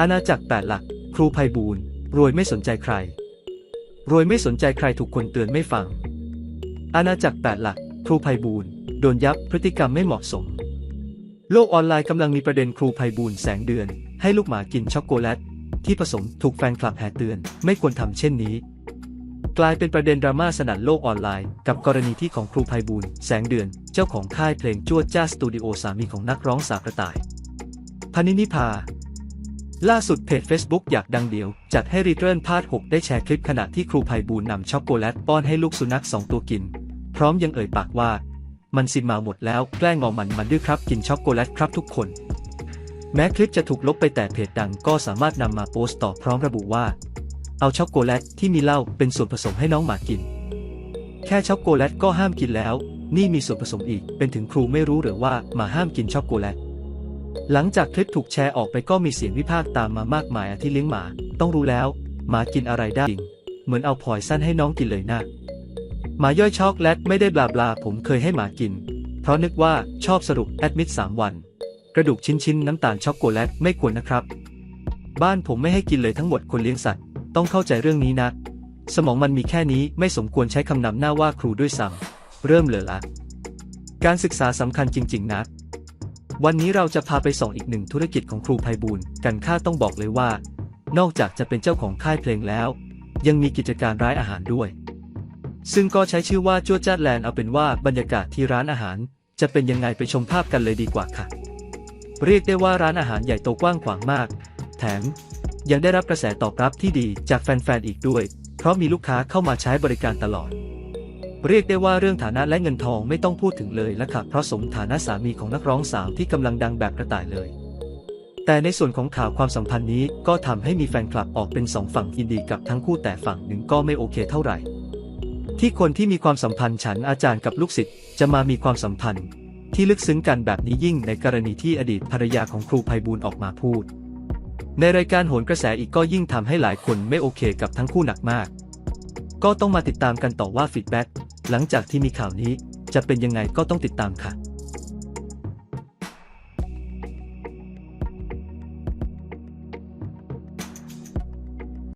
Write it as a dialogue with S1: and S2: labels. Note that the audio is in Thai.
S1: อาณาจักรแปดหลัก ครูไพบูลรวยไม่สนใจใคร รวยไม่สนใจใครถูกคนเตือนไม่ฟัง อาณาจักรแปดหลัก ครูไพบูลโดนยับพฤติกรรมไม่เหมาะสม โลกออนไลน์กำลังมีประเด็นครูไพบูลแสงเดือน ให้ลูกหมากินช็อกโกแลต ที่ผสมถูกแฟนคลับแห่เตือน ไม่ควรทำเช่นนี้ กลายเป็นประเด็นดราม่าสนั่นโลกออนไลน์ กับกรณีที่ของครูไพบูลแสงเดือน เจ้าของค่ายเพลงจวดจ้าสตูดิโอสามีของนักร้องสาวกระต่ายพนินิพา ล่าสุดเพจ Facebook อยากดังเดียว จัดให้รีเทิร์นพาด 6 ได้แชร์คลิปขณะที่ครูไพบูลนำช็อกโกแลตป้อนให้ลูกสุนัขสองตัวกิน พร้อมยังเอ่ยปากว่า มันซิมมาหมดแล้วแกล้งงอมันมันดื้อครับกินช็อกโกแลตครับทุกคน แม้คลิปจะถูกลบไปแต่เพจดังก็สามารถนำมาโพสต์ต่อพร้อมระบุว่า เอาช็อกโกแลตที่มีเหล้าเป็นส่วนผสมให้น้องหมากิน แค่ช็อกโกแลตก็ห้ามกินแล้ว นี่มีส่วนผสมอีก เป็นถึงครูไม่รู้หรือว่าหมาห้ามกินช็อกโกแลต หลังจากคลิปถูกแชร์ออกไปก็มีเสียงวิพากษ์ตามมามากมายอะที่เลี้ยงหมา ต้องรู้แล้ว หมากินอะไรได้จริง เหมือนเอาพลอยสั้นให้น้องกินเลยนะหมาย่อยช็อกแลตไม่ได้บลาบลาผมเคยให้หมากิน เพราะนึกว่าชอบสรุปแอดมิด3วัน กระดูกชิ้นๆน้ำตาลช็อกโกแลตไม่ควรนะครับ บ้านผมไม่ให้กินเลยทั้งหมดคนเลี้ยงสัตว์ ต้องเข้าใจเรื่องนี้นะ สมองมันมีแค่นี้ไม่สมควรใช้คำนำหน้าว่าครูด้วยซ้ำเริ่มเลยละ การศึกษาสำคัญจริง ๆนะ วันนี้เราจะพาไปส่องอีกหนึ่งธุรกิจของครูไพบูลกันค่าต้องบอกเลยว่า นอกจากจะเป็นเจ้าของค่ายเพลงแล้ว ยังมีกิจการร้านอาหารด้วย ซึ่งก็ใช้ชื่อว่าจัวจัดแลนด์เอาเป็นว่าบรรยากาศที่ร้านอาหาร จะเป็นยังไงไปชมภาพกันเลยดีกว่าค่ะ เรียกได้ว่าร้านอาหารใหญ่โตกว้างขวางมาก แถมยังได้รับกระแสตอบรับที่ดีจากแฟนๆอีกด้วย เพราะมีลูกค้าเข้ามาใช้บริการตลอด เรียกได้ว่าเรื่องฐานะและเงินทองไม่ต้องพูดถึงเลยละค่ะเพราะสมฐานะสามีของนักร้องสาวที่กำลังดังแบบกระต่ายเลย แต่ในส่วนของข่าวความสัมพันธ์นี้ก็ทำให้มีแฟนคลับออกเป็นสองฝั่งยินดีกับทั้งคู่แต่ฝั่งหนึ่งก็ไม่โอเคเท่าไหร่ ที่คนที่มีความสัมพันธ์ฉันอาจารย์กับลูกศิษย์จะมามีความสัมพันธ์ ที่ลึกซึ้งกันแบบนี้ยิ่งในกรณีที่อดีตภรรยาของครูไพบูลย์ออกมาพูด ในรายการโหนกระแสอีกก็ยิ่งทำให้หลายคนไม่โอเคกับทั้งคู่หนักมากก็ต้องมาติดตามกันต่อว่าฟีดแบ็ก หลังจากที่มีข่าวนี้จะเป็นยังไงก็ต้องติดตามค่ะ